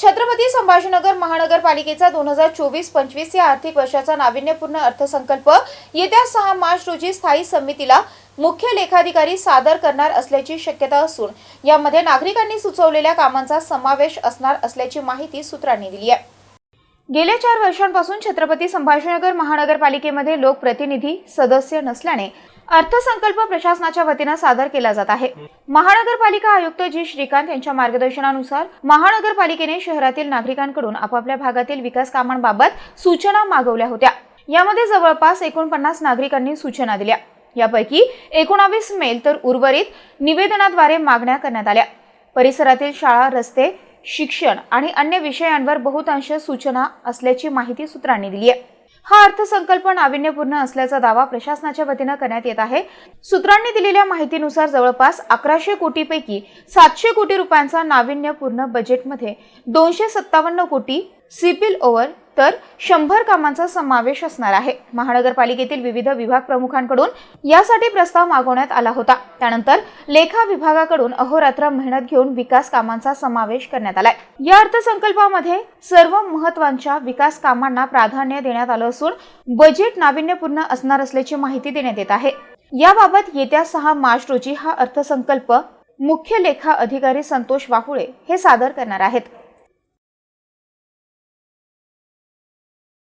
छत्रपती संभाजीनगर महानगरपालिकेचा दोन हजार चोवीस पंचवीस या आर्थिक वर्षाचा नाविन्यपूर्ण अर्थसंकल्प येत्या सहा मार्च रोजी स्थायी समितीला मुख्य लेखाधिकारी सादर करणार असल्याची शक्यता असून यामध्ये नागरिकांनी सुचवलेल्या कामांचा समावेश असणार असल्याची माहिती सूत्रांनी दिली आहे. गेल्या चार वर्षांपासून छत्रपती संभाजीनगर महानगरपालिकेमध्ये लोकप्रतिनिधी सदस्य नसल्याने अर्थसंकल्प प्रशासनाच्या वतीनं सादर केला जात आहे. महानगरपालिका आयुक्त जी श्रीकांत यांच्या मार्गदर्शनानुसार महानगरपालिकेने शहरातील नागरिकांकडून आपापल्या भागातील विकास कामांबाबत सूचना मागवल्या होत्या. यामध्ये जवळपास एकोणपन्नास नागरिकांनी सूचना दिल्या. यापैकी एकोणावीस मेल तर उर्वरित निवेदनाद्वारे मागण्या करण्यात आल्या. परिसरातील शाळा रस्ते शिक्षण आणि अन्य विषयांवर बहुतांश सूचना असल्याची माहिती सूत्रांनी दिली आहे. हा अर्थसंकल्प नाविन्यपूर्ण असल्याचा दावा प्रशासनाच्या वतीनं करण्यात येत आहे. सूत्रांनी दिलेल्या माहितीनुसार जवळपास अकराशे कोटीपैकी सातशे कोटी रुपयांचा नाविन्यपूर्ण बजेटमध्ये दोनशे सत्तावन्न कोटी सिपिल ओव्हर तर शंभर कामांचा समावेश असणार आहे. महानगरपालिकेतील विविध विभाग प्रमुखांकडून यासाठी प्रस्ताव मागवण्यात आला होता. त्यानंतर लेखा विभागाकडून अहोरात्र मेहनत घेऊन विकास कामांचा समावेश करण्यात आलाय. या अर्थसंकल्पामध्ये सर्व महत्त्वाच्या विकास कामांना प्राधान्य देण्यात आलं असून बजेट नाविन्यपूर्ण असणार असल्याची माहिती देण्यात येत आहे. याबाबत येत्या सहा मार्च रोजी हा अर्थसंकल्प मुख्य लेखा अधिकारी संतोष वाहुळे हे सादर करणार आहेत.